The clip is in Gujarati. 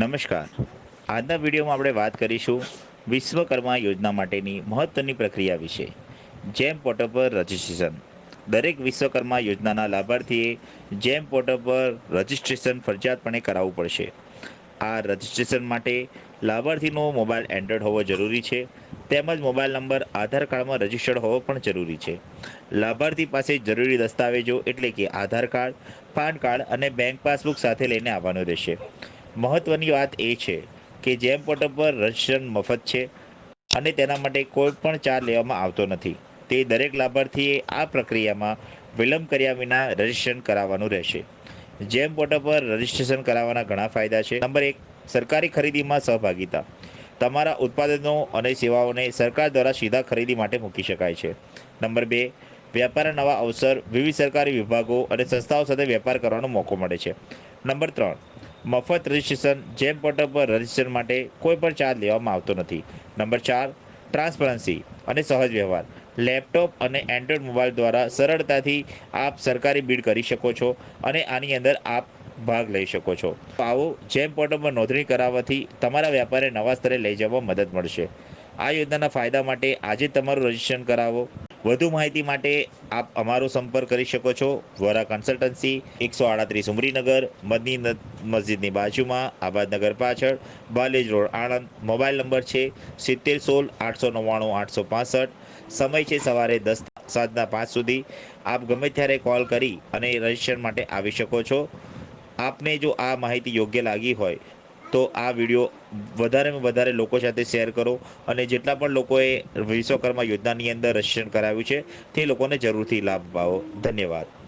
નમસ્કાર. આજના વિડીયોમાં આપણે વાત કરીશું વિશ્વકર્મા યોજના માટેની મહત્વની પ્રક્રિયા વિશે, જેમ પોર્ટલ પર રજિસ્ટ્રેશન દરેક વિશ્વકર્મા યોજનાના લાભાર્થીએ જેમ પોર્ટલ પર રજિસ્ટ્રેશન ફરજિયાતપણે કરાવવું પડશે. આ રજિસ્ટ્રેશન માટે લાભાર્થીનો મોબાઈલ એન્ડ્રોઈડ હોવો જરૂરી છે, તેમજ મોબાઈલ નંબર આધાર કાર્ડમાં રજિસ્ટર્ડ હોવો પણ જરૂરી છે. લાભાર્થી પાસે જરૂરી દસ્તાવેજો એટલે કે આધાર કાર્ડ, પાન કાર્ડ અને બેંક પાસબુક સાથે લઈને આવવાનું રહેશે. મહત્વની વાત એ છે કે જેમ પોર્ટલ પર રજિસ્ટ્રેશન મફત છે અને તેના માટે કોઈ પણ ચાર્જ લેવામાં આવતો નથી, તે દરેક લાભાર્થીએ આ પ્રક્રિયામાં વિલંબ કર્યા વિના રજિસ્ટ્રેશન કરાવવાનું રહેશે. જેમ પોર્ટલ પર રજિસ્ટ્રેશન કરાવવાના ઘણા ફાયદા છે. નંબર એક, સરકારી ખરીદીમાં સહભાગિતા. તમારા ઉત્પાદનો અને સેવાઓને સરકાર દ્વારા સીધા ખરીદી માટે મૂકી શકાય છે. નંબર બે વ્યાપારના નવા અવસર, વિવિધ સરકારી વિભાગો અને સંસ્થાઓ સાથે વેપાર કરવાનો મોકો મળે છે. નંબર ત્રણ, મફત રજિસ્ટ્રેશન, જેમ પોર્ટલ પર રજિસ્ટ્રેશન માટે કોઈ પણ ચાર્જ લેવામાં આવતો નથી. નંબર ચાર ટ્રાન્સપરન્સી અને સહજ વ્યવહાર. લેપટોપ અને એન્ડ્રોઈડ મોબાઈલ દ્વારા સરળતાથી આપ સરકારી બિડ કરી શકો છો અને આની અંદર આપ ભાગ લઈ શકો છો. આવો, જેમ પોર્ટલ પર નોંધણી કરાવવાથી તમારા વ્યાપારને નવા સ્તરે લઈ જવામાં મદદ મળશે. આ યોજનાના ફાયદા માટે આજે તમારું રજિસ્ટ્રેશન કરાવો. વધુ માહિતી માટે આપ અમારો સંપર્ક કરી શકો છો. વોરા કન્સલ્ટન્સી એકસો આડત્રીસ ઉમરીનગર, મદની મસ્જિદની બાજુમાં, આબાદનગર પાછળ, Balej road Anand. Mobile number છે સિત્તેર સોળ આઠસો નવ્વાણું આઠસો પાસઠ. સમય છે સવારે દસ સાંજના પાંચ સુધી. આપ ગમે ત્યારે કોલ કરી અને રજિસ્ટ્રેશન માટે આવી શકો છો. આપને જો આ માહિતી યોગ્ય લાગી હોય તો આ વીડિયો વધારેમાં વધારે લોકો સાથે શેર કરો અને જેટલા પણ લોકોએ વિશ્વકર્મા યોજનાની અંદર રજિસ્ટ્રેશન કરાવ્યું છે તે લોકોને જરૂરથી લાભ અપાવો ધન્યવાદ.